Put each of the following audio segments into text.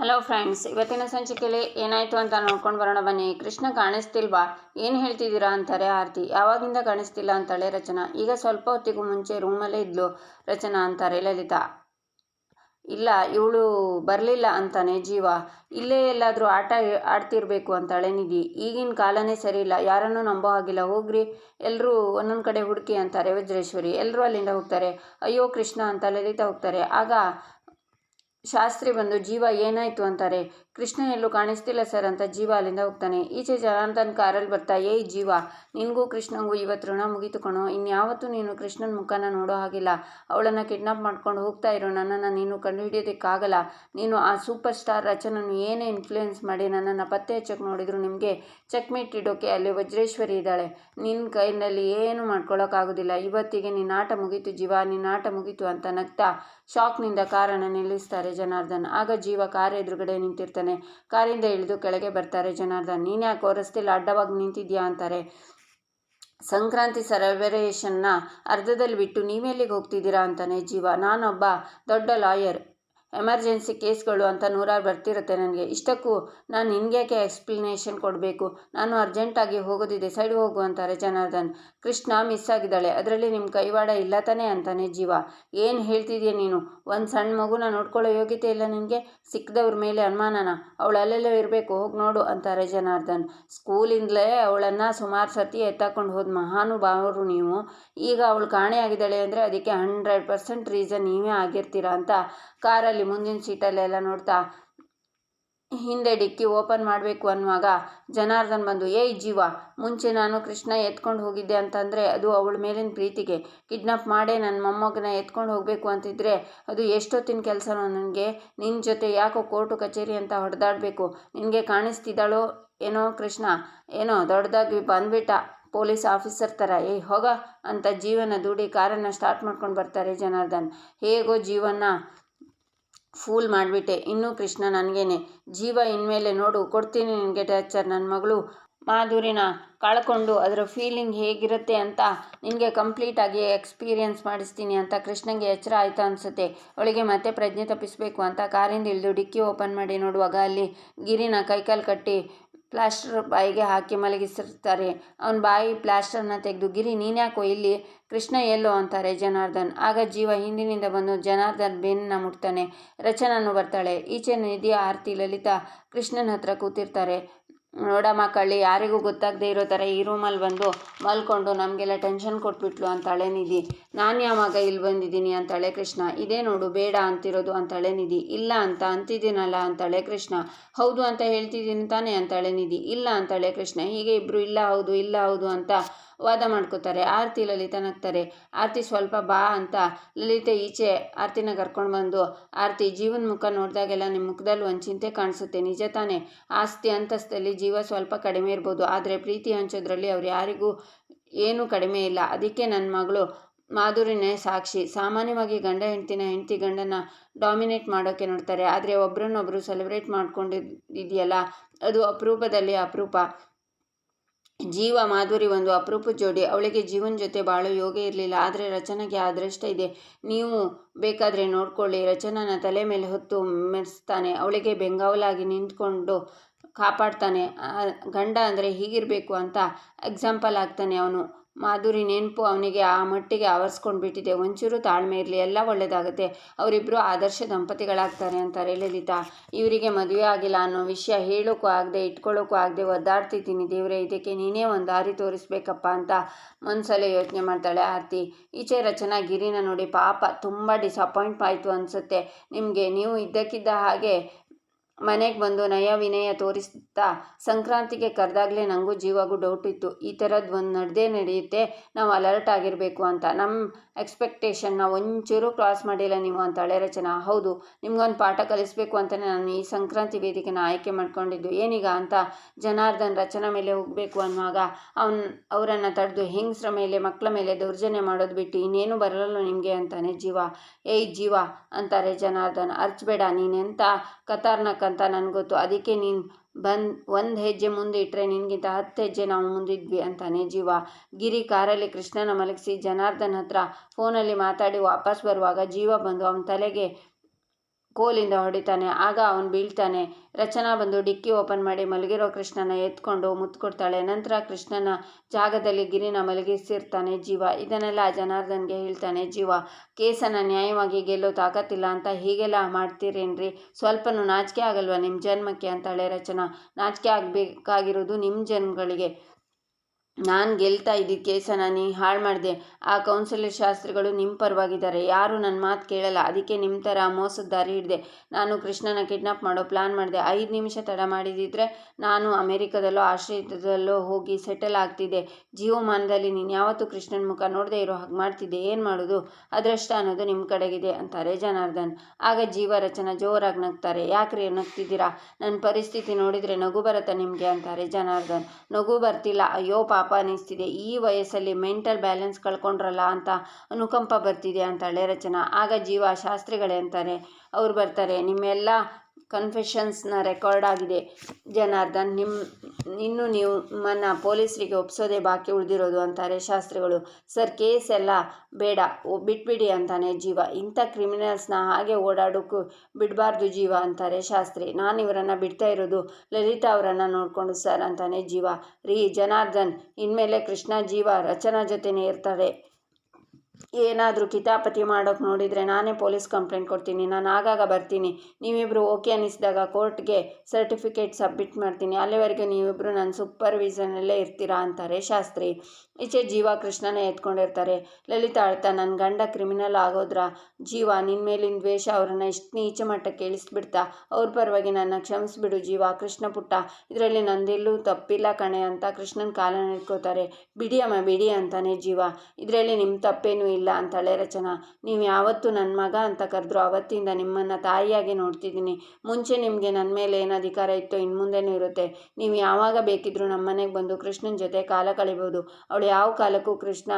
Hello friends ಇವತ್ತಿನ ಸಂಚಿಕೆಯಲ್ಲಿ ಏನಾಯಿತು ಅಂತ ನೋಡ್ಕೊಂಡು ಬರೋಣ ಬನ್ನಿ. ಕೃಷ್ಣ ಕಾಣಿಸ್ತಿಲ್ವಾ? ಏನು ಹೇಳ್ತಿದ್ದೀರಾ ಅಂತಾರೆ ಆರತಿ. ಯಾವಾಗಿಂದ ಕಾಣಿಸ್ತಿಲ್ಲ ಅಂತಾಳೆ ರಚನಾ. ಈಗ ಸ್ವಲ್ಪ ಹೊತ್ತಿಗೂ ಮುಂಚೆ ರೂಮಲ್ಲೇ ಇದ್ಲು ರಚನಾ ಅಂತಾರೆ ಲಲಿತಾ. ಇಲ್ಲ, ಇವಳು ಬರಲಿಲ್ಲ ಅಂತಾನೆ ಜೀವ. ಇಲ್ಲೇ ಎಲ್ಲಾದರೂ ಆಟ ಆಡ್ತಿರ್ಬೇಕು ಅಂತಾಳೆ ನಿಧಿ. ಈಗಿನ ಕಾಲನೇ ಸರಿ ಇಲ್ಲ. ಯಾರನ್ನೂ ನಂಬೋ ಹಾಗಿಲ್ಲ. ಹೋಗ್ರಿ ಎಲ್ಲರೂ ಒಂದೊಂದು ಕಡೆ ಹುಡುಕಿ ಅಂತಾರೆ ವಜ್ರೇಶ್ವರಿ. ಎಲ್ಲರೂ ಅಲ್ಲಿಂದ ಹೋಗ್ತಾರೆ. ಅಯ್ಯೋ ಕೃಷ್ಣ ಅಂತ ಲಲಿತಾ ಹೋಗ್ತಾರೆ. ಆಗ ಶಾಸ್ತ್ರಿ ಬಂದು ಜೀವ ಏನಾಯಿತು ಅಂತಾರೆ. ಕೃಷ್ಣ ಎಲ್ಲೂ ಕಾಣಿಸ್ತಿಲ್ಲ ಸರ್ ಅಂತ ಜೀವ ಅಲ್ಲಿಂದ ಹೋಗ್ತಾನೆ. ಈಚೆ ಜನಾರ್ದನ್ ಕಾರಲ್ಲಿ ಬರ್ತಾ, ಏಯ್ ಜೀವ, ನಿನಗೂ ಕೃಷ್ಣಂಗೂ ಇವತ್ತು ಋಣ ಮುಗಿತು ಕಣೋ. ಇನ್ಯಾವತ್ತೂ ನೀನು ಕೃಷ್ಣನ ಮುಖನ ನೋಡೋ ಹಾಗಿಲ್ಲ. ಅವಳನ್ನು ಕಿಡ್ನಾಪ್ ಮಾಡ್ಕೊಂಡು ಹೋಗ್ತಾ ಇರೋ ನನ್ನನ್ನು ನೀನು ಕಂಡುಹಿಡಿಯೋದಕ್ಕಾಗಲ್ಲ. ನೀನು ಆ ಸೂಪರ್ ಸ್ಟಾರ್ ರಚನನ್ನು ಏನೇ ಇನ್ಫ್ಲೂಯೆನ್ಸ್ ಮಾಡಿ ನನ್ನನ್ನು ಪತ್ತೆ ಹಚ್ಚಕ್ಕೆ ನೋಡಿದ್ರು ನಿಮಗೆ ಚೆಕ್ಮೇಟ್ ಇಡೋಕೆ ಅಲ್ಲಿ ವಜ್ರೇಶ್ವರಿ ಇದ್ದಾಳೆ. ನಿನ್ನ ಕೈನಲ್ಲಿ ಏನು ಮಾಡ್ಕೊಳ್ಳೋಕ್ಕಾಗೋದಿಲ್ಲ ಇವತ್ತಿಗೆ ನಿನ್ನ ಆಟ ಮುಗೀತು ಜೀವ ನಿನ್ನ ಆಟ ಮುಗೀತು ಅಂತ ನಗ್ತಾ ಶಾಕ್ನಿಂದ ಕಾರನ್ನು ನಿಲ್ಲಿಸ್ತಾರೆ ಜನಾರ್ದನ್. ಆಗ ಜೀವ ಕಾರ ಎದುರುಗಡೆ ನಿಂತಿರ್ತಾನೆ ಕಾರಿಂದ ಇಳಿದು ಕೆಳಗೆ ಬರ್ತಾರೆ ಜನಾರ್ದನ್. ನೀನು ಯಾಕೆ ರಸ್ತೆಯಲ್ಲಿ ಅಡ್ಡವಾಗಿ ನಿಂತಿದ್ಯಾ ಅಂತಾರೆ. ಸಂಕ್ರಾಂತಿ ಸೆಲೆಬ್ರೇಷನ್ನ ಅರ್ಧದಲ್ಲಿ ಬಿಟ್ಟು ನೀವೆಲ್ಲಿಗೆ ಹೋಗ್ತಿದ್ದೀರಾ ಅಂತಾನೆ ಜೀವ. ನಾನೊಬ್ಬ ದೊಡ್ಡ ಲಾಯರ್. ಎಮರ್ಜೆನ್ಸಿ ಕೇಸ್ಗಳು ಅಂತ ನೂರಾರು ಬರ್ತಿರುತ್ತೆ ನನಗೆ. ಇಷ್ಟಕ್ಕೂ ನಾನು ನಿನಗ್ಯಾಕೆ ಎಕ್ಸ್ಪ್ಲನೇಷನ್ ಕೊಡಬೇಕು? ನಾನು ಅರ್ಜೆಂಟಾಗಿ ಹೋಗೋದಿದೆ, ಸೈಡ್ ಹೋಗು ಅಂತಾರೆ ಜನಾರ್ದನ್. ಕೃಷ್ಣ ಮಿಸ್ ಆಗಿದ್ದಾಳೆ. ಅದರಲ್ಲಿ ನಿಮ್ಮ ಕೈವಾಡ ಇಲ್ಲ ತಾನೇ ಅಂತಾನೆ ಜೀವ. ಏನು ಹೇಳ್ತಿದ್ಯಾ ನೀನು? ಒಂದು ಸಣ್ಣ ಮಗುನ ನೋಡ್ಕೊಳ್ಳೋ ಯೋಗ್ಯತೆ ಇಲ್ಲ ನಿನಗೆ? ಸಿಕ್ಕದವ್ರ ಮೇಲೆ ಅನುಮಾನನ? ಅವಳು ಅಲ್ಲೆಲ್ಲೋ ಇರಬೇಕು, ಹೋಗಿ ನೋಡು ಅಂತಾರೆ ಜನಾರ್ದನ್. ಸ್ಕೂಲಿಂದಲೇ ಅವಳನ್ನು ಸುಮಾರು ಸತಿ ಎತ್ತಾಕೊಂಡು ಹೋದ ಮಹಾನುಭಾವರು ನೀವು. ಈಗ ಅವಳು ಕಾಣೆಯಾಗಿದ್ದಾಳೆ ಅಂದರೆ ಅದಕ್ಕೆ ಹಂಡ್ರೆಡ್ ಪರ್ಸೆಂಟ್ ರೀಸನ್ ನೀವೇ ಆಗಿರ್ತೀರಾ ಅಂತ ಕಾರಲ್ಲಿ ಮುಂದಿನ ಸೀಟಲ್ಲೆಲ್ಲ ನೋಡ್ತಾ ಹಿಂದೆ ಡಿಕ್ಕಿ ಓಪನ್ ಮಾಡಬೇಕು ಅನ್ನುವಾಗ ಜನಾರ್ದನ್ ಬಂದು, ಏಯ್ ಜೀವ, ಮುಂಚೆ ನಾನು ಕೃಷ್ಣ ಎತ್ಕೊಂಡು ಹೋಗಿದ್ದೆ ಅಂತಂದರೆ ಅದು ಅವಳ ಮೇಲಿನ ಪ್ರೀತಿಗೆ. ಕಿಡ್ನಾಪ್ ಮಾಡೇ ನನ್ನ ಮೊಮ್ಮಗನ ಎತ್ಕೊಂಡು ಹೋಗಬೇಕು ಅಂತಿದ್ರೆ ಅದು ಎಷ್ಟೊತ್ತಿನ ಕೆಲಸನೋ ನನಗೆ? ನಿನ್ನ ಜೊತೆ ಯಾಕೋ ಕೋರ್ಟು ಕಚೇರಿ ಅಂತ ಹೊಡೆದಾಡಬೇಕು. ನಿನಗೆ ಕಾಣಿಸ್ತಿದ್ದಾಳೋ ಏನೋ ಕೃಷ್ಣ? ಏನೋ ದೊಡ್ಡದಾಗಿ ಬಂದ್ಬಿಟ್ಟ ಪೊಲೀಸ್ ಆಫೀಸರ್ ಥರ. ಏ, ಹೋಗ ಅಂತ ಜೀವನ ದುಡಿ ಕಾರನ್ನು ಸ್ಟಾರ್ಟ್ ಮಾಡ್ಕೊಂಡು ಬರ್ತಾರೆ ಜನಾರ್ದನ್. ಹೇಗೋ ಜೀವನ ಫೂಲ್ ಮಾಡಿಬಿಟ್ಟೆ. ಇನ್ನೂ ಕೃಷ್ಣ ನನಗೇನೆ, ಜೀವ ಇನ್ಮೇಲೆ ನೋಡು, ಕೊಡ್ತೀನಿ ನಿನಗೆ ಟಾರ್ಚರ್ ನನ್ನ ಮಗಳು. ಮಾಧುರಿನ ಕಳ್ಕೊಂಡು ಅದರ ಫೀಲಿಂಗ್ ಹೇಗಿರುತ್ತೆ ಅಂತ ನಿನಗೆ ಕಂಪ್ಲೀಟಾಗಿ ಎಕ್ಸ್ಪೀರಿಯನ್ಸ್ ಮಾಡಿಸ್ತೀನಿ ಅಂತ ಕೃಷ್ಣಂಗೆ ಎಚ್ಚರ ಆಯಿತಾ ಅನಿಸುತ್ತೆ. ಅವಳಿಗೆ ಮತ್ತೆ ಪ್ರಜ್ಞೆ ತಪ್ಪಿಸಬೇಕು ಅಂತ ಕಾರಿಂದ ಇಳಿದು ಡಿಕ್ಕಿ ಓಪನ್ ಮಾಡಿ ನೋಡುವಾಗ ಅಲ್ಲಿ ಗಿರಿನ ಕೈಕಾಲು ಕಟ್ಟಿ ಪ್ಲಾಸ್ಟರ್ ಬಾಯಿಗೆ ಹಾಕಿ ಮಲಗಿಸಿರ್ತಾರೆ. ಅವನ ಬಾಯಿ ಪ್ಲಾಸ್ಟರ್ನ ತೆಗೆದು, ಗಿರಿ ನೀನ್ಯಾಕೋ ಇಲ್ಲಿ? ಕೃಷ್ಣ ಎಲ್ಲೋ? ಅಂತಾರೆ ಜನಾರ್ದನ್. ಆಗ ಜೀವ ಹಿಂದಿನಿಂದ ಬಂದು ಜನಾರ್ದನ್ ಬೆನ್ನ ಮುಟ್ತಾನೆ. ರಚನನ್ನು ಬರ್ತಾಳೆ. ಈಚೆ ನಿಧಿಯ ಆರತಿ, ಲಲಿತಾ ಕೃಷ್ಣನ ಹತ್ರ ಕೂತಿರ್ತಾರೆ. ನೋಡಮ್ಮ ಕಳ್ಳಿ, ಯಾರಿಗೂ ಗೊತ್ತಾಗದೆ ಇರೋ ಥರ ಈ ರೂಮಲ್ಲಿ ಬಂದು ಮಲ್ಕೊಂಡು ನಮಗೆಲ್ಲ ಟೆನ್ಷನ್ ಕೊಟ್ಬಿಟ್ಲು ಅಂತಾಳೆ ನಿಧಿ. ನಾನು ಯಾವಾಗ ಇಲ್ಲಿ ಬಂದಿದ್ದೀನಿ ಅಂತಾಳೆ ಕೃಷ್ಣ. ಇದೇ ನೋಡು, ಬೇಡ ಅಂತಿರೋದು ಅಂತಾಳೆ ನಿಧಿ. ಇಲ್ಲ ಅಂತ ಅಂತಿದ್ದೀನಲ್ಲ ಅಂತಾಳೆ ಕೃಷ್ಣ. ಹೌದು ಅಂತ ಹೇಳ್ತಿದ್ದೀನಿ ತಾನೇ ಅಂತಾಳೆ ನಿಧಿ. ಇಲ್ಲ ಅಂತಾಳೆ ಕೃಷ್ಣ. ಹೀಗೆ ಇಬ್ಬರು ಇಲ್ಲ ಹೌದು ಇಲ್ಲ ಹೌದು ಅಂತ ವಾದ ಮಾಡ್ಕೋತಾರೆ. ಆರತಿ ಲಲಿತನಾಗ್ತಾರೆ ಆರತಿ ಸ್ವಲ್ಪ ಬಾ ಅಂತ ಲಲಿತೆ ಈಚೆ ಆರತಿನ ಕರ್ಕೊಂಡು ಬಂದು, ಆರತಿ, ಜೀವನ ಮುಖ ನೋಡಿದಾಗೆಲ್ಲ ನಿಮ್ಮ ಮುಖದಲ್ಲಿ ಒಂದು ಚಿಂತೆ ಕಾಣಿಸುತ್ತೆ. ನಿಜ ತಾನೇ? ಆಸ್ತಿ ಅಂತಸ್ತಲ್ಲಿ ಜೀವ ಸ್ವಲ್ಪ ಕಡಿಮೆ ಇರ್ಬೋದು. ಆದರೆ ಪ್ರೀತಿ ಹಂಚೋದ್ರಲ್ಲಿ ಅವ್ರು ಯಾರಿಗೂ ಏನೂ ಕಡಿಮೆ ಇಲ್ಲ. ಅದಕ್ಕೆ ನನ್ನ ಮಗಳು ಮಾಧುರಿನೇ ಸಾಕ್ಷಿ. ಸಾಮಾನ್ಯವಾಗಿ ಗಂಡ ಹೆಂಡ್ತಿನ ಹೆಂಡ್ತಿ ಗಂಡನ ಡಾಮಿನೇಟ್ ಮಾಡೋಕ್ಕೆ ನೋಡ್ತಾರೆ. ಆದರೆ ಒಬ್ರನ್ನೊಬ್ರು ಸೆಲೆಬ್ರೇಟ್ ಮಾಡ್ಕೊಂಡಿದೆಯಲ್ಲ, ಅದು ಅಪರೂಪದಲ್ಲಿ ಅಪರೂಪ. ಜೀವ, ಮಾಧುರಿ ಒಂದು ಅಪರೂಪ ಜೋಡಿ. ಅವಳಿಗೆ ಜೀವನ ಜೊತೆ ಭಾಳ ಯೋಗ ಇರಲಿಲ್ಲ. ಆದರೆ ರಚನೆಗೆ ಅದೃಷ್ಟ ಇದೆ. ನೀವು ಬೇಕಾದರೆ ನೋಡ್ಕೊಳ್ಳಿ. ರಚನನ ತಲೆ ಮೇಲೆ ಹೊತ್ತು ಮೆರೆಸ್ತಾನೆ. ಅವಳಿಗೆ ಬೆಂಗಾವಲಾಗಿ ನಿಂತ್ಕೊಂಡು ಕಾಪಾಡ್ತಾನೆ. ಗಂಡ ಅಂದರೆ ಹೀಗಿರಬೇಕು ಅಂತ ಎಕ್ಸಾಂಪಲ್ ಆಗ್ತಾನೆ ಅವನು. ಮಾಧುರಿ ನೆನಪು ಅವನಿಗೆ ಆ ಮಟ್ಟಿಗೆ ಆವರಿಸ್ಕೊಂಡು ಬಿಟ್ಟಿದೆ. ಒಂಚೂರು ತಾಳ್ಮೆ ಇರಲಿ, ಎಲ್ಲ ಒಳ್ಳೆಯದಾಗುತ್ತೆ ಅವರಿಬ್ಬರು ಆದರ್ಶ ದಂಪತಿಗಳಾಗ್ತಾರೆ ಅಂತಾರೆ ಲಲಿತಾ. ಇವರಿಗೆ ಮದುವೆ ಆಗಿಲ್ಲ ಅನ್ನೋ ವಿಷಯ ಹೇಳೋಕ್ಕೂ ಆಗದೆ ಇಟ್ಕೊಳ್ಳೋಕ್ಕೂ ಆಗದೆ ಒದ್ದಾಡ್ತಿದ್ದೀನಿ ದೇವರೇ, ಇದಕ್ಕೆ ನೀನೇ ಒಂದು ದಾರಿ ತೋರಿಸ್ಬೇಕಪ್ಪ ಅಂತ ಮನಸಲ್ಲೇ ಯೋಚನೆ ಮಾಡ್ತಾಳೆ ಆರತಿ. ಈಚೆ ರಚನಾ ಗಿರಿನ ನೋಡಿ ಪಾಪ ತುಂಬ ಡಿಸಪಾಯಿಂಟ್ ಆಯಿತು ಅನಿಸುತ್ತೆ. ನಿಮಗೆ ನೀವು ಇದ್ದಕ್ಕಿದ್ದ ಹಾಗೆ ಮನೆಗೆ ಬಂದು ನಯ ವಿನಯ ತೋರಿಸ್ತಾ ಸಂಕ್ರಾಂತಿಗೆ ಕರೆದಾಗಲೇ ನನಗೂ ಜೀವಾಗೂ ಡೌಟ್ ಇತ್ತು. ಈ ಥರದ್ದು ಒಂದು ನಡೆದೇ ನಡೆಯುತ್ತೆ, ನಾವು ಅಲರ್ಟ್ ಆಗಿರಬೇಕು ಅಂತ. ನಮ್ಮ ಎಕ್ಸ್ಪೆಕ್ಟೇಷನ್ನ ಒಂಚೂರು ಕ್ರಾಸ್ ಮಾಡಿಲ್ಲ ನೀವು ಅಂತಾಳೆ ರಚನಾ. ಹೌದು, ನಿಮ್ಗೊಂದು ಪಾಠ ಕಲಿಸ್ಬೇಕು ಅಂತಲೇ ನಾನು ಈ ಸಂಕ್ರಾಂತಿ ವೇದಿಕೆನ ಆಯ್ಕೆ ಮಾಡ್ಕೊಂಡಿದ್ದು. ಏನೀಗ ಅಂತ ಜನಾರ್ದನ್ ರಚನಾ ಮೇಲೆ ಹೋಗಬೇಕು ಅನ್ನುವಾಗ ಅವನ್, ಅವರನ್ನು ತಡೆದು ಹೆಂಗಸ್ರ ಮೇಲೆ ಮಕ್ಕಳ ಮೇಲೆ ದೌರ್ಜನ್ಯ ಮಾಡೋದು ಬಿಟ್ಟು ಇನ್ನೇನು ಬರಲ್ಲ ನಿಮಗೆ ಅಂತಾನೆ ಜೀವ. ಏಯ್ ಜೀವ, ಅಂತಾರೆ ಜನಾರ್ದನ್. ಅರ್ಚಬೇಡ ನೀನೆಂತ ಕತಾರ್ನಕ್ ಅಂತ ನನಗೆ ಗೊತ್ತು. ಅದಕ್ಕೆ ನೀನು ಬಂದ್, ಒಂದು ಹೆಜ್ಜೆ ಮುಂದೆ ಇಟ್ಟರೆ ನಿನಗಿಂತ ಹತ್ತು ಹೆಜ್ಜೆ ನಾವು ಮುಂದಿದ್ವಿ ಅಂತಾನೆ ಜೀವ. ಗಿರಿ ಕಾರಲ್ಲಿ ಕೃಷ್ಣನ ಮಲಗಿಸಿ ಜನಾರ್ದನ್ ಹತ್ರ ಫೋನಲ್ಲಿ ಮಾತಾಡಿ ವಾಪಸ್ ಬರುವಾಗ ಜೀವ ಬಂದು ಅವನ ತಲೆಗೆ ಕೋಲಿಂದ ಹೊಡಿತಾನೆ. ಆಗ ಅವನು ಬೀಳ್ತಾನೆ. ರಚನಾ ಬಂದು ಡಿಕ್ಕಿ ಓಪನ್ ಮಾಡಿ ಮಲಗಿರೋ ಕೃಷ್ಣನ ಎತ್ಕೊಂಡು ಮುತ್ಕೊಡ್ತಾಳೆ. ನಂತರ ಕೃಷ್ಣನ ಜಾಗದಲ್ಲಿ ಗಿರಿನ ಮಲಗಿಸಿರ್ತಾನೆ ಜೀವ. ಇದನ್ನೆಲ್ಲ ಜನಾರ್ದನ್ಗೆ ಹೇಳ್ತಾನೆ ಜೀವ. ಕೇಸನ್ನು ನ್ಯಾಯವಾಗಿ ಗೆಲ್ಲೋ ತಾಕತ್ತಿಲ್ಲ ಅಂತ ಹೀಗೆಲ್ಲ ಮಾಡ್ತೀರೇನ್ರಿ? ಸ್ವಲ್ಪನೂ ನಾಚಿಕೆ ಆಗಲ್ವಾ ನಿಮ್ಮ ಜನ್ಮಕ್ಕೆ? ಅಂತಾಳೆ ರಚನಾ. ನಾಚಿಕೆ ಆಗಬೇಕಾಗಿರೋದು ನಿಮ್ಮ ಜನ್ಮಗಳಿಗೆ. ನಾನು ಗೆಲ್ತಾ ಇದ್ದಿದ್ದ ಕೇಸನ್ನು ನೀ ಹಾಳು ಮಾಡಿದೆ. ಆ ಕೌನ್ಸಿಲರ್ ಶಾಸ್ತ್ರಿಗಳು ನಿಮ್ಮ ಪರವಾಗಿದ್ದಾರೆ. ಯಾರು ನನ್ನ ಮಾತು ಕೇಳಲ್ಲ. ಅದಕ್ಕೆ ನಿಮ್ಮ ಥರ ಮೋಸದ ದಾರಿ ಹಿಡಿದೆ ನಾನು ಕೃಷ್ಣನ ಕಿಡ್ನಾಪ್ ಮಾಡೋ ಪ್ಲ್ಯಾನ್ ಮಾಡಿದೆ. ಐದು ನಿಮಿಷ ತಡ ಮಾಡಿದಿದ್ರೆ ನಾನು ಅಮೇರಿಕದಲ್ಲೋ ಆಶ್ರಯದಲ್ಲೋ ಹೋಗಿ ಸೆಟಲ್ ಆಗ್ತಿದ್ದೆ. ಜೀವಮಾನದಲ್ಲಿ ನೀನು ಯಾವತ್ತೂ ಕೃಷ್ಣನ ಮುಖ ನೋಡದೆ ಇರೋ ಹಾಗೆ ಮಾಡ್ತಿದ್ದೆ. ಏನು ಮಾಡೋದು? ಅದೃಷ್ಟ ಅನ್ನೋದು ನಿಮ್ಮ ಕಡೆಗಿದೆ, ಅಂತಾರೆ ಜನಾರ್ದನ್. ಆಗ ಜೀವ ರಚನ ಜೋರಾಗಿ ನಗ್ತಾರೆ. ಯಾಕ್ರಿ ನಗ್ತಿದ್ದೀರಾ? ನನ್ನ ಪರಿಸ್ಥಿತಿ ನೋಡಿದರೆ ನಗು ಬರುತ್ತಾ ನಿಮಗೆ, ಅಂತಾರೆ ಜನಾರ್ದನ್. ನಗು ಬರ್ತಿಲ್ಲ. ಅಯ್ಯೋ, ಪಾಪ. ಅನ್ನಿಸ್ತಿದೆ ಈ ವಯಸ್ಸಲ್ಲಿ ಮೆಂಟಲ್ ಬ್ಯಾಲೆನ್ಸ್ ಕಳ್ಕೊಂಡ್ರಲ್ಲ ಅಂತ ಅನುಕಂಪ ಬರ್ತಿದೆ ಅಂತಾಳೆ ರಚನಾ. ಆಗ ಜೀವ ಶಾಸ್ತ್ರಿಗಳೇ ಅಂತಾರೆ. ಅವ್ರು ಬರ್ತಾರೆ, ನಿಮ್ಮೆಲ್ಲ ಕನ್ಫೆಷನ್ಸ್ನ ರೆಕಾರ್ಡ್ ಆಗಿದೆ. ಜನಾರ್ದನ್ ನಿಮ್ಮ ಇನ್ನು ನೀವು ನಿಮ್ಮನ್ನು ಪೊಲೀಸರಿಗೆ ಒಪ್ಸೋದೇ ಬಾಕಿ ಉಳಿದಿರೋದು ಅಂತಾರೆ ಶಾಸ್ತ್ರಿಗಳು. ಸರ್ ಕೇಸ್ ಎಲ್ಲ ಬೇಡ ಬಿಟ್ಬಿಡಿ ಅಂತಾನೆ ಜೀವ. ಇಂಥ ಕ್ರಿಮಿನಲ್ಸ್ನ ಹಾಗೆ ಓಡಾಡೋಕ್ಕೂ ಬಿಡಬಾರ್ದು ಜೀವ ಅಂತಾರೆ ಶಾಸ್ತ್ರಿ. ನಾನು ಇವರನ್ನು ಬಿಡ್ತಾ ಇರೋದು ಲಲಿತಾ ಅವರನ್ನು ನೋಡಿಕೊಂಡು ಸರ್ ಅಂತಾನೆ ಜೀವ. ರೀ, ಜನಾರ್ದನ್, ಇನ್ಮೇಲೆ ಕೃಷ್ಣ ಜೀವ ರಚನಾ ಜೊತೆನೇ ಇರ್ತಾರೆ. ಏನಾದರೂ ಕಿತಾಪತಿ ಮಾಡೋಕೆ ನೋಡಿದರೆ ನಾನೇ ಪೊಲೀಸ್ ಕಂಪ್ಲೇಂಟ್ ಕೊಡ್ತೀನಿ. ನಾನು ಆಗಾಗ ಬರ್ತೀನಿ. ನೀವಿಬ್ಬರು ಓಕೆ ಅನ್ನಿಸಿದಾಗ ಕೋರ್ಟ್ಗೆ ಸರ್ಟಿಫಿಕೇಟ್ ಸಬ್ಮಿಟ್ ಮಾಡ್ತೀನಿ. ಅಲ್ಲಿವರೆಗೆ ನೀವಿಬ್ಬರು ನನ್ನ ಸೂಪರ್ವಿಷನಲ್ಲೇ ಇರ್ತೀರಾ ಅಂತಾರೆ ಶಾಸ್ತ್ರಿ. ಈಚೆ ಜೀವ ಕೃಷ್ಣನೇ ಎತ್ಕೊಂಡಿರ್ತಾರೆ. ಲಲಿತಾ ಅಳ್ತಾ ನನ್ನ ಗಂಡ ಕ್ರಿಮಿನಲ್ ಆಗೋದ್ರ? ಜೀವ ನಿನ್ನ ಮೇಲಿನ ದ್ವೇಷ ಅವ್ರನ್ನ ಇಷ್ಟು ನೀಚ ಮಟ್ಟಕ್ಕೆ ಇಳಿಸ್ಬಿಡ್ತಾ? ಅವ್ರ ಪರವಾಗಿ ನನ್ನ ಕ್ಷಮಿಸ್ಬಿಡು ಜೀವ. ಕೃಷ್ಣ ಪುಟ್ಟ, ಇದರಲ್ಲಿ ನಂದೆಲ್ಲೂ ತಪ್ಪಿಲ್ಲ ಕಣೆ ಅಂತ ಕೃಷ್ಣನ ಕಾಲನ ಇಟ್ಕೋತಾರೆ ಬಿಡಿಯಮ್ಮ ಬಿಡಿ ಅಂತಾನೆ ಜೀವ. ಇದರಲ್ಲಿ ನಿಮ್ಮ ತಪ್ಪೇನೂ ಇಲ್ಲ ಅಂತಾಳೆ ರಚನಾ, ನೀವು ಯಾವತ್ತೂ ನನ್ನ ಮಗ ಅಂತ ಕರೆದ್ರು ಅವತ್ತಿಂದ ನಿಮ್ಮನ್ನು ತಾಯಿಯಾಗಿ ನೋಡ್ತಿದ್ದೀನಿ. ಮುಂಚೆ ನಿಮಗೆ ನನ್ನ ಮೇಲೆ ಏನು ಅಧಿಕಾರ ಇತ್ತೋ ಇನ್ನು ಮುಂದೆನೂ ಇರುತ್ತೆ. ನೀವು ಯಾವಾಗ ಬೇಕಿದ್ರೂ ನಮ್ಮ ಮನೆಗೆ ಬಂದು ಕೃಷ್ಣನ ಜೊತೆ ಕಾಲ ಕಳಿಬೋದು. ಅವಳು ಯಾವ ಕಾಲಕ್ಕೂ ಕೃಷ್ಣ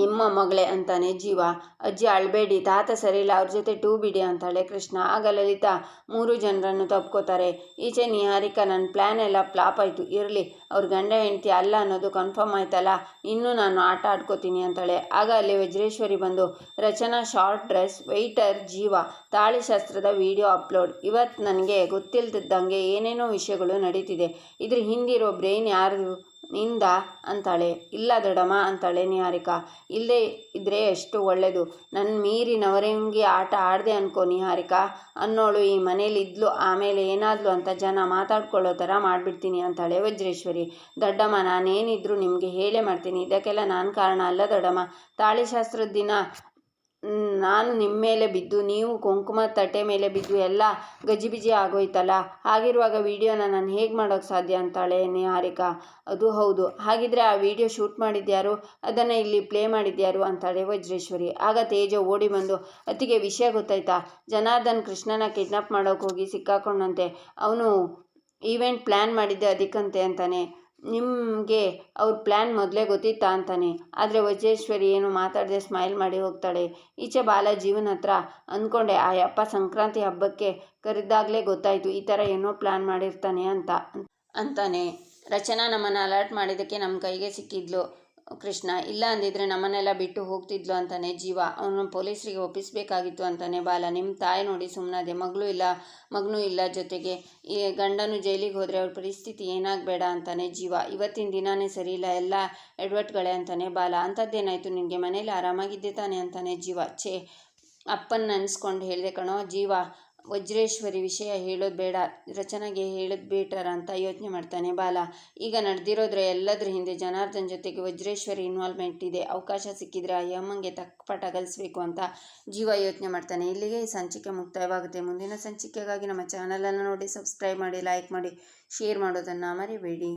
ನಿಮ್ಮ ಮಗಳೇ ಅಂತಾನೆ ಜೀವ. ಅಜ್ಜಿ ಅಳಬೇಡಿ, ತಾತ ಸರಿಯಿಲ್ಲ, ಅವ್ರ ಜೊತೆ ಟೂ ಬಿಡಿ ಅಂತಾಳೆ ಕೃಷ್ಣ. ಆಗ ಲಲಿತಾ ಮೂರು ಜನರನ್ನು ತಪ್ಕೋತಾರೆ ಈಚೆ ನಿಹಾರಿಕಾ, ನನ್ನ ಪ್ಲ್ಯಾನ್ ಎಲ್ಲ ಫ್ಲಾಪ್ ಆಯಿತು. ಇರಲಿ, ಅವ್ರ ಗಂಡ ಹೆಂಡತಿ ಅಲ್ಲ ಅನ್ನೋದು ಕನ್ಫರ್ಮ್ ಆಯ್ತಲ್ಲ, ಇನ್ನೂ ನಾನು ಆಟ ಆಡ್ಕೋತೀನಿ ಅಂತಾಳೆ. ಆಗ ಅಲ್ಲಿ ವಜ್ರೇಶ್ವರಿ ಬಂದು, ರಚನಾ ಶಾರ್ಟ್ ಡ್ರೆಸ್ ವೆಯ್ಟರ್ ಜೀವ. ತಾಳಿಶಾಸ್ತ್ರದ ವಿಡಿಯೋ ಅಪ್ಲೋಡ್ ಇವತ್ತು ನನಗೆ ಗೊತ್ತಿಲ್ದಿದ್ದಂಗೆ ಏನೇನೋ ವಿಷಯಗಳು ನಡೀತಿದೆ. ಇದ್ರ ಹಿಂದಿರೋ ಬ್ರೈನ್ ಯಾರು ನಿಂದ ಅಂತಾಳೆ. ಇಲ್ಲ ದೊಡಮ್ಮ ಅಂತಾಳೆ ನಿಹಾರಿಕಾ. ಇಲ್ಲದೆ ಇದ್ದರೆ ಎಷ್ಟು ಒಳ್ಳೆಯದು ನನ್ನ ಮೀರಿ ನವರಂಗಿ ಆಟ ಆಡದೆ ಅನ್ಕೋ ನಿಹಾರಿಕಾ. ಅನ್ನೋಳು ಈ ಮನೇಲಿ ಇದ್ಲು, ಆಮೇಲೆ ಏನಾದ್ಲು ಅಂತ ಜನ ಮಾತಾಡ್ಕೊಳ್ಳೋ ಥರ ಮಾಡಿಬಿಡ್ತೀನಿ ಅಂತಾಳೆ ವಜ್ರೇಶ್ವರಿ. ದೊಡ್ಡಮ್ಮ, ನಾನೇನಿದ್ರು ನಿಮಗೆ ಹೇಳೇ ಮಾಡ್ತೀನಿ. ಇದಕ್ಕೆಲ್ಲ ನಾನು ಕಾರಣ ಅಲ್ಲ ದೊಡ್ಡಮ್ಮ. ತಾಳಿಶಾಸ್ತ್ರದ ದಿನ ನಾನು ನಿಮ್ಮ ಮೇಲೆ ಬಿದ್ದು, ನೀವು ಕುಂಕುಮ ತಟ್ಟೆ ಮೇಲೆ ಬಿದ್ದು ಎಲ್ಲ ಗಜಿಬಿಜಿ ಆಗೋಯ್ತಲ್ಲ? ಹಾಗಿರುವಾಗ ವೀಡಿಯೋನ ನಾನು ಹೇಗೆ ಮಾಡೋಕ್ಕೆ ಸಾಧ್ಯ ಅಂತಾಳೆ ನಿಹಾರಿಕಾ ಅದು ಹೌದು. ಹಾಗಿದ್ರೆ ಆ ವಿಡಿಯೋ ಶೂಟ್ ಮಾಡಿದ್ಯಾರು? ಅದನ್ನು ಇಲ್ಲಿ ಪ್ಲೇ ಮಾಡಿದ್ಯಾರು? ಅಂತಾಳೆ ವಜ್ರೇಶ್ವರಿ. ಆಗ ತೇಜ ಓಡಿ ಬಂದು ಅತಿಗೆ ವಿಷಯ ಗೊತ್ತಾಯ್ತಾ? ಜನಾರ್ದನ್ ಕೃಷ್ಣನ ಕಿಡ್ನಾಪ್ ಮಾಡೋಕೆ ಹೋಗಿ ಸಿಕ್ಕಾಕೊಂಡಂತೆ. ಅವನು ಈವೆಂಟ್ ಪ್ಲ್ಯಾನ್ ಮಾಡಿದ್ದೆ ಅದಕ್ಕಂತೆ ಅಂತಾನೆ. ನಿಮಗೆ ಅವ್ರ ಪ್ಲ್ಯಾನ್ ಮೊದಲೇ ಗೊತ್ತಿತ್ತಾ ಅಂತಾನೆ. ಆದರೆ ವಜ್ರೇಶ್ವರಿ ಏನು ಮಾತಾಡದೆ ಸ್ಮೈಲ್ ಮಾಡಿ ಹೋಗ್ತಾಳೆ. ಈಚೆ ಬಾಲಾಜೀವನ ಹತ್ರ ಅಂದ್ಕೊಂಡೆ ಆ ಅಪ್ಪ ಸಂಕ್ರಾಂತಿ ಹಬ್ಬಕ್ಕೆ ಕರೆದಾಗಲೇ ಗೊತ್ತಾಯಿತು, ಈ ಥರ ಏನೋ ಪ್ಲ್ಯಾನ್ ಮಾಡಿರ್ತಾನೆ ಅಂತ, ಅಂತಾನೆ. ರಚನಾ ನಮ್ಮನ್ನು ಅಲರ್ಟ್ ಮಾಡಿದ್ದಕ್ಕೆ ನಮ್ಮ ಕೈಗೆ ಸಿಕ್ಕಿದ್ಲು. ಕೃಷ್ಣ, ಇಲ್ಲ ಅಂದಿದ್ರೆ ನಮ್ಮನ್ನೆಲ್ಲ ಬಿಟ್ಟು ಹೋಗ್ತಿದ್ಲು ಅಂತಾನೆ ಜೀವ. ಅವನು ಪೊಲೀಸರಿಗೆ ಒಪ್ಪಿಸಬೇಕಾಗಿತ್ತು ಅಂತಾನೆ ಬಾಲ. ನಿಮ್ಮ ತಾಯಿ ನೋಡಿ ಸುಮ್ಮನಾದೆ ಮಗಳು ಇಲ್ಲ, ಮಗನೂ ಇಲ್ಲ ಜೊತೆಗೆ. ಈ ಗಂಡನು ಜೈಲಿಗೆ ಹೋದರೆ ಅವ್ರ ಪರಿಸ್ಥಿತಿ ಏನಾಗಬೇಡ ಅಂತಾನೆ ಜೀವ. ಇವತ್ತಿನ ದಿನಾನೇ ಸರಿ ಇಲ್ಲ, ಎಲ್ಲ ಎಡ್ವರ್ಟ್ಗಳೇ ಅಂತಾನೆ ಬಾಲ. ಅಂಥದ್ದೇನಾಯಿತು ನಿನಗೆ? ಮನೇಲಿ ಆರಾಮಾಗಿದ್ದೆ ತಾನೆ ಅಂತಾನೆ ಜೀವ. ಛೇ, ಅಪ್ಪನ ಅನ್ಸ್ಕೊಂಡು ಹೇಳಿದೆ ಕಣೋ ಜೀವ. ವಜ್ರೇಶ್ವರಿ ವಿಷಯ ಹೇಳೋದು ಬೇಡ, ರಚನೆಗೆ ಹೇಳೋದು ಬೇಟರ ಅಂತ ಯೋಚನೆ ಮಾಡ್ತಾನೆ ಬಾಲ. ಈಗ ನಡೆದಿರೋದ್ರ ಎಲ್ಲದ್ರ ಹಿಂದೆ ಜನಾರ್ದನ್ ಜೊತೆಗೆ ವಜ್ರೇಶ್ವರಿ ಇನ್ವಾಲ್ವ್ಮೆಂಟ್ ಇದೆ, ಅವಕಾಶ ಸಿಕ್ಕಿದ್ರೆ ಆ ಯಮ್ಮಂಗೆ ತಕ್ಕಪಟ ಕಲಿಸ್ಬೇಕು ಅಂತ ಜೀವ ಯೋಚನೆ ಮಾಡ್ತಾನೆ. ಇಲ್ಲಿಗೆ ಈ ಸಂಚಿಕೆ ಮುಕ್ತಾಯವಾಗುತ್ತೆ. ಮುಂದಿನ ಸಂಚಿಕೆಗಾಗಿ ನಮ್ಮ ಚಾನಲನ್ನು ನೋಡಿ ಸಬ್ಸ್ಕ್ರೈಬ್ ಮಾಡಿ ಲೈಕ್ ಮಾಡಿ ಶೇರ್ ಮಾಡೋದನ್ನು ಮರಿಬೇಡಿ.